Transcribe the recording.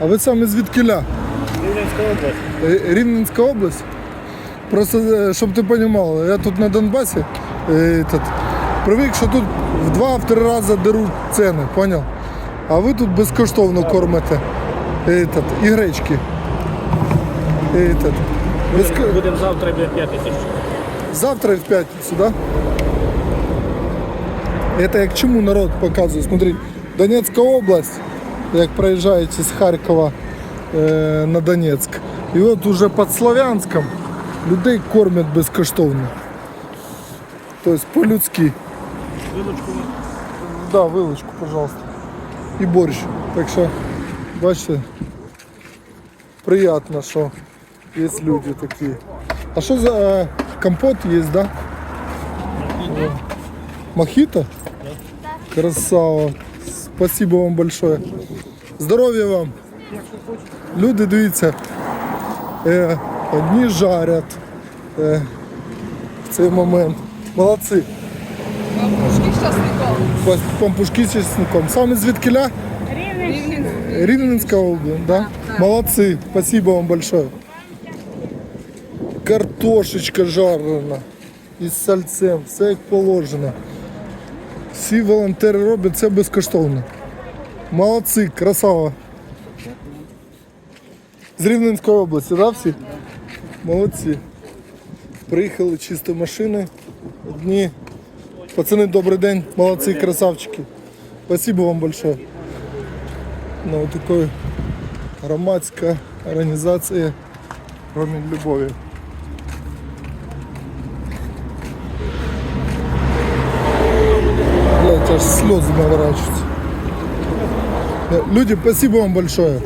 А ви самі звідкиля? Рівненська область. Е, Рівненська область? Просто, е, щоб ти розумів, я тут на Донбасі е, этот, привик, що тут в два-три рази деруть ціни, поняв? А ви тут безкоштовно кормите этот, і гречки. Этот. Безко... Будемо завтра біля 5 тисяч. Завтра в пятницу, да? Это я к чему народ показываю? Смотри, Донецкая область, як проїжджаєте з Харкова е, на Донецьк. І от уже під Слов'янськом людей кормять безкоштовно. Тобто по-людськи. Вилочку Да, вилочку, пожалуйста. І борщ. Так що, бачите, приятно, що є люди такі. А що за е, компот є, да? О, Мохито? Красава. Спасибо вам большое. Здоров'я вам. Люди, дивіться, е, одні жарять е, в цей момент. Молодці. Пампушки з часником. Пампушки з чесником. Саме звідкиля? Рівненський. Рівненська область, да? Молодці, спасибо вам большое. Картошечка жарена із сальцем, все як положено. Всі волонтери роблять це безкоштовно. Молодці, красава. З Рівненської області, да, всі? Молодці. Приїхали чисто машини. Одні. Пацани, добрий день, молодці, красавчики. Спасибо вам большое. Ну, такой громадська організація Промінь любові. Блять, аж слезы наворачиваются. Люди, спасибо вам большое.